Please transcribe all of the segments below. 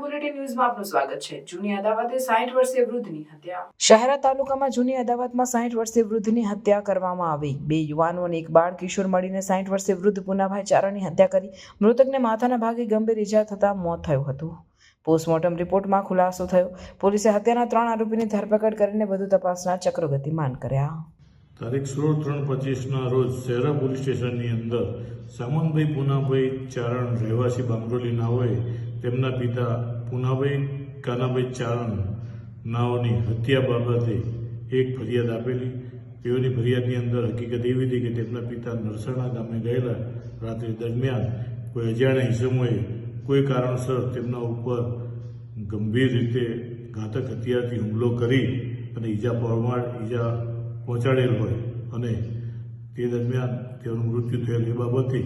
બે યુવાનો એક બાળ મળીને સાઠ વર્ષીય વૃદ્ધ પુનાભાઈ ચારાની હત્યા કરી. મૃતકને માથાના ભાગે ગંભીર ઇજા થતાં મોત થયું હતું. પોસ્ટમોર્ટમ રિપોર્ટમાં ખુલાસો થયો. પોલીસે હત્યાના ત્રણ આરોપીની ધરપકડ કરીને વધુ તપાસના ચક્રો ગતિમાન કર્યા. તારીખ સોળ ત્રણ પચીસના રોજ શહેરા પોલીસ સ્ટેશનની અંદર સામંતભાઈ પૂનાભાઈ ચારણ રહેવાસી બામરોલી નાઓએ તેમના પિતા પૂનાભાઈ કાનાભાઈ ચારણ નાઓની હત્યા બાબતે એક ફરિયાદ આપેલી. તેઓની ફરિયાદની અંદર હકીકત એવી હતી કે તેમના પિતા નરસાણા ગામે ગયેલા. રાત્રિ દરમિયાન કોઈ અજાણ્યા ઇસમોએ કોઈ કારણસર તેમના ઉપર ગંભીર રીતે ઘાતક હત્યારથી હુમલો કરી અને ઈજા પહોંચાડ ઈજા પહોંચાડેલ હોય અને તે દરમિયાન તેઓનું મૃત્યુ થયેલ એ બાબતે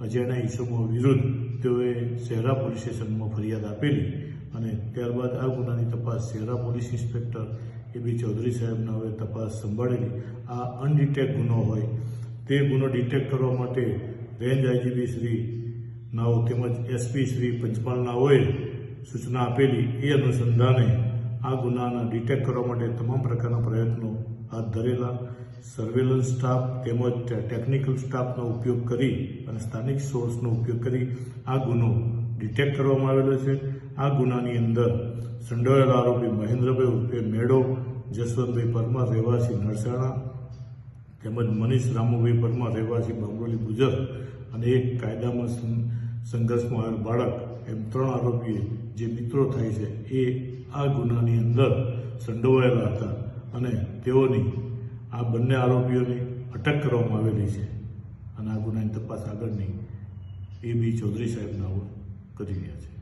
અજાણ્યા ઈસમો વિરુદ્ધ તેઓએ શહેરા પોલીસ સ્ટેશનમાં ફરિયાદ આપેલી અને ત્યારબાદ આ ગુનાની તપાસ Shehra police inspector A B Chaudhari સાહેબના હવે તપાસ સંભાળેલી. આ અનડિટેક ગુનો હોય તે ગુનો ડિટેક્ટ કરવા માટે રેન્જ આઈજીપી શ્રી નાઓ તેમજ એસપી શ્રી પંચમહાલ નાઓએ સૂચના આપેલી એ અનુસંધાને આ ગુનાના ડિટેક્ટ કરવા માટે તમામ પ્રકારના પ્રયત્નો હાથ ધરેલા. સર્વેલન્સ સ્ટાફ તેમજ ટેકનિકલ સ્ટાફનો ઉપયોગ કરી અને સ્થાનિક સોર્સનો ઉપયોગ કરી આ ગુનો ડિટેક્ટ કરવામાં આવેલો છે. આ ગુનાની અંદર સંડોવાયેલા આરોપી મહેન્દ્રભાઈ ઉર્ફે મેળો જસવંતભાઈ પરમાર, રહેવાસી નરસાણા તેમજ મનીષ રામુભાઈ પરમાર, રહેવાસી બામરોલી ગુજર અને એક કાયદામાં સંઘર્ષમાં આવેલ બાળક એમ ત્રણ આરોપીએ જે મિત્રો થાય છે, એ આ ગુનાની અંદર સંડોવાયેલા હતા અને તેઓની આ બંને આરોપીઓની અટક કરવામાં આવેલી છે. અને આ ગુનાની તપાસ આગળની એ બી ચૌધરી સાહેબ નાઓ કરી રહ્યા છે.